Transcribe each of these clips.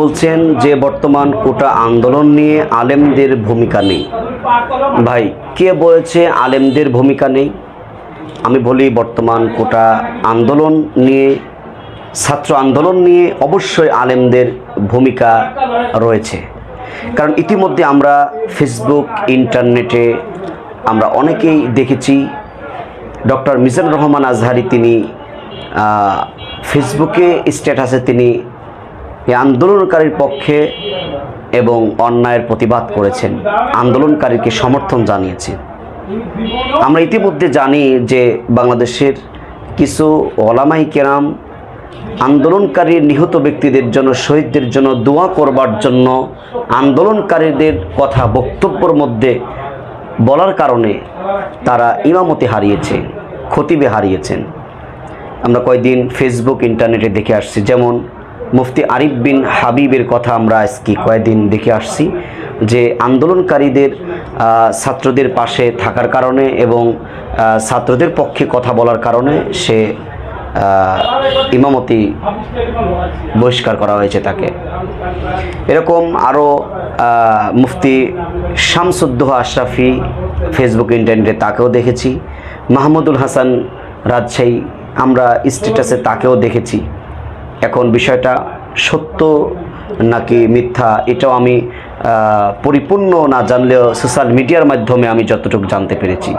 বলছেন যে বর্তমান কোটা আন্দোলন নিয়ে আলেমদের ভূমিকা নেই। ভাই, কে বলেছে আলেমদের ভূমিকা নেই? আমি বলি বর্তমান কোটা আন্দোলন নিয়ে, ছাত্র আন্দোলন নিয়ে অবশ্যই আলেমদের ভূমিকা রয়েছে। কারণ ইতিমধ্যে আমরা ফেসবুক, ইন্টারনেটে আমরা অনেকেই দেখেছি, ডক্টর মিজানুর রহমান আজহারি তিনি ফেসবুকে স্ট্যাটাসে তিনি এই আন্দোলনকারীর পক্ষে এবং অন্যায়ের প্রতিবাদ করেছেন। আন্দোলনকারীকে সমর্থন জানিয়েছেন আমরা ইতিমধ্যে জানি যে বাংলাদেশের কিছু ওলামাই কেরাম আন্দোলনকারী নিহত ব্যক্তিদের জন্য, শহীদদের জন্য দোয়া করবার জন্য আন্দোলনকারীদের কথা বক্তব্যর মধ্যে বলার কারণে তারা ইমামতি হারিয়েছে, খতিবে হারিয়েছেন। আমরা কয়েকদিন ফেসবুক ইন্টারনেটে দেখে আসছি, যেমন মুফতি আরিফ বিন হাবিবের কথা আমরা আজকে কয়েকদিন দেখে আসছি, যে আন্দোলনকারীদের ছাত্রদের পাশে থাকার কারণে এবং ছাত্রদের পক্ষে কথা বলার কারণে সে ইমামতি বহিষ্কার করা হয়েছে তাকে। এরকম আরও মুফতি শামসুদ্দোহা আশরাফি ফেসবুক, ইন্টারনেটে তাকেও দেখেছি। মাহমুদুল হাসান রাজশাহী, আমরা স্ট্যাটাসে তাকেও দেখেছি। এখন বিষয়টা সত্য নাকি মিথ্যা, এটাও আমি পরিপূর্ণ না জানলেও সোশ্যাল মিডিয়ার মাধ্যমে আমি যতটুকু জানতে পেরেছি।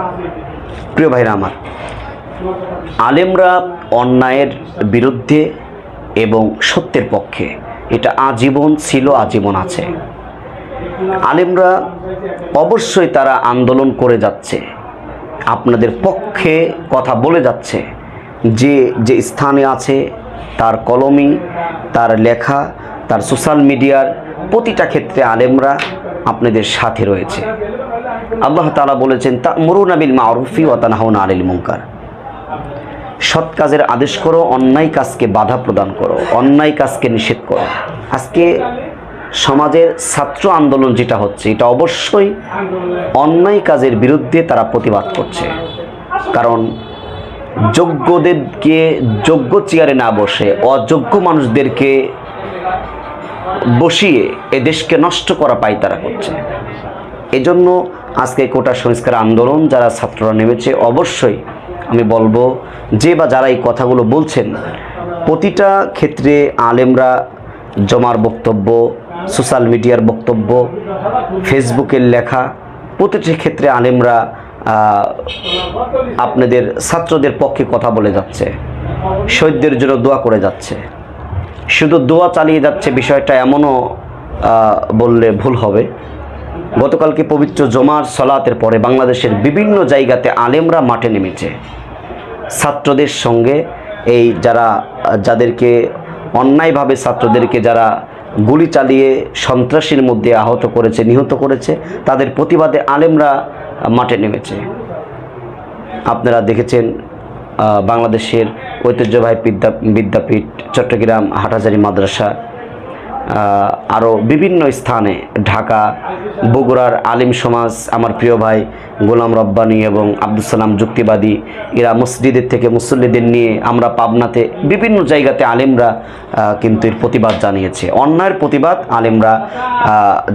প্রিয় ভাইরা আমার, আলেমরা অন্যায়ের বিরুদ্ধে এবং সত্যের পক্ষে, এটা আজীবন ছিল, আজীবন আছে। আলেমরা অবশ্যই তারা আন্দোলন করে যাচ্ছে। আপনাদের পক্ষে কথা বলে যাচ্ছে যে যে স্থানে আছে তার কলমি তার লেখা, তার সোশ্যাল মিডিয়ার প্রতিটা ক্ষেত্রে আলেমরা আপনাদের সাথে রয়েছে। আল্লাহ তাআলা বলেছেন তা মরুনাবিল মারুফি ও তানাহন আলিল মুঙ্কার সৎ কাজের আদেশ করো, অন্যায় কাজকে বাধা প্রদান করো, অন্যায় কাজকে নিষেধ করো। আজকে সমাজের ছাত্র আন্দোলন যেটা হচ্ছে, এটা অবশ্যই অন্যায় কাজের বিরুদ্ধে তারা প্রতিবাদ করছে। কারণ যোগ্যদেরকে যোগ্য চেয়ারে না বসে, অযোগ্য মানুষদেরকে বসিয়ে এ দেশকে নষ্ট করা পাই তারা করছে। এজন্য আজকে কোটা সংস্কার আন্দোলন যারা ছাত্ররা নেমেছে, অবশ্যই আমি বলব যে বা যারা এই কথাগুলো বলছেন, প্রতিটা ক্ষেত্রে আলেমরা জমার বক্তব্য, সোশ্যাল মিডিয়ার বক্তব্য, ফেসবুকের লেখা, প্রতিটি ক্ষেত্রে আলেমরা আপনাদের ছাত্রদের পক্ষে কথা বলে যাচ্ছে শহীদদের জন্য দোয়া করে যাচ্ছে। শুধু দোয়া চালিয়ে যাচ্ছে বিষয়টা এমনও বললে ভুল হবে। গতকালকে পবিত্র জমার সলাতের পরে বাংলাদেশের বিভিন্ন জায়গাতে আলেমরা মাঠে নেমেছে। ছাত্রদের সঙ্গে এই যারা, যাদেরকে অন্যায়ভাবে ছাত্রদেরকে যারা গুলি চালিয়ে সন্ত্রাসীর মধ্যে আহত করেছে, নিহত করেছে, তাদের প্রতিবাদে আলেমরা মাঠে নেমেছে। আপনারা দেখেছেন বাংলাদেশের ঐতিহ্যবাহী বিদ্যা বিদ্যাপীঠ চট্টগ্রাম হাটাজারি মাদ্রাসা। আরও বিভিন্ন স্থানে, ঢাকা, বগুড়ার আলিম সমাজ, আমার প্রিয় ভাই গোলাম রব্বানী এবং আব্দুল সালাম যুক্তিবাদী, এরা মসজিদের থেকে মুসল্লিদের নিয়ে আমরা পাবনাতে বিভিন্ন জায়গাতে আলেমরা কিন্তু এর প্রতিবাদ জানিয়েছে। অন্যায়ের প্রতিবাদ আলেমরা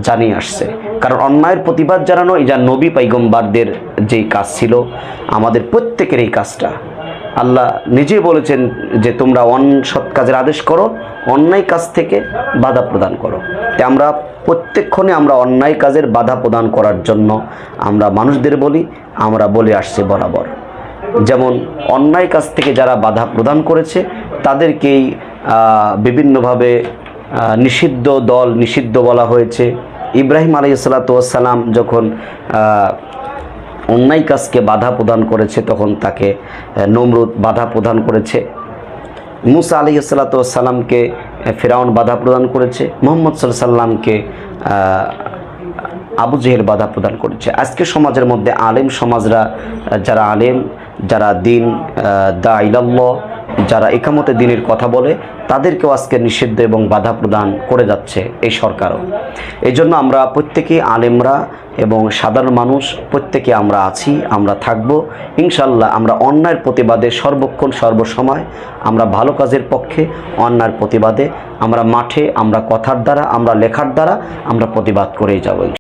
জানিয়ে আসছে। কারণ অন্যায়ের প্রতিবাদ জানানো যা নবী পাইগম্বারদের যেই কাজ ছিল, আমাদের প্রত্যেকের এই কাজটা। আল্লাহ নিজেই বলেছেন যে তোমরা অন সৎ কাজের আদেশ করো, অন্যায় কাজ থেকে বাধা প্রদান করো। তাই আমরা প্রত্যেকক্ষণে আমরা অন্যায় কাজের বাধা প্রদান করার জন্য আমরা মানুষদের বলি, আমরা বলে আসছি বরাবর। যেমন অন্যায় কাজ থেকে যারা বাধা প্রদান করেছে, তাদেরকেই বিভিন্নভাবে নিষিদ্ধ দল, নিষিদ্ধ বলা হয়েছে। ইব্রাহিম আলাইসালাতাম যখন অন্যায় কাজকে বাধা প্রদান করেছে, তখন তাকে নমরুদ বাধা প্রদান করেছে। মুসা আলি সাল্লাতামকে ফেরাউন বাধা প্রদান করেছে। মোহাম্মদ সাল্লাহ সাল্লামকে আবু জেহের বাধা প্রদান করেছে। আজকে সমাজের মধ্যে আলেম সমাজরা, যারা আলেম, যারা দিন দা ইলাল্লাহ যারা একামতে দিনের কথা বলে, তাদেরকেও আজকে নিষিদ্ধ এবং বাধা প্রদান করে যাচ্ছে এই সরকারও। এই জন্য আমরা প্রত্যেকে আলেমরা এবং সাধারণ মানুষ, প্রত্যেকে আমরা আছি, আমরা থাকব। ইনশাল্লাহ আমরা অন্যায়ের প্রতিবাদে সর্বক্ষণ সর্বসময় আমরা ভালো কাজের পক্ষে, অন্যায়ের প্রতিবাদে আমরা মাঠে আমরা কথার দ্বারা, আমরা লেখার দ্বারা আমরা প্রতিবাদ করেই যাব।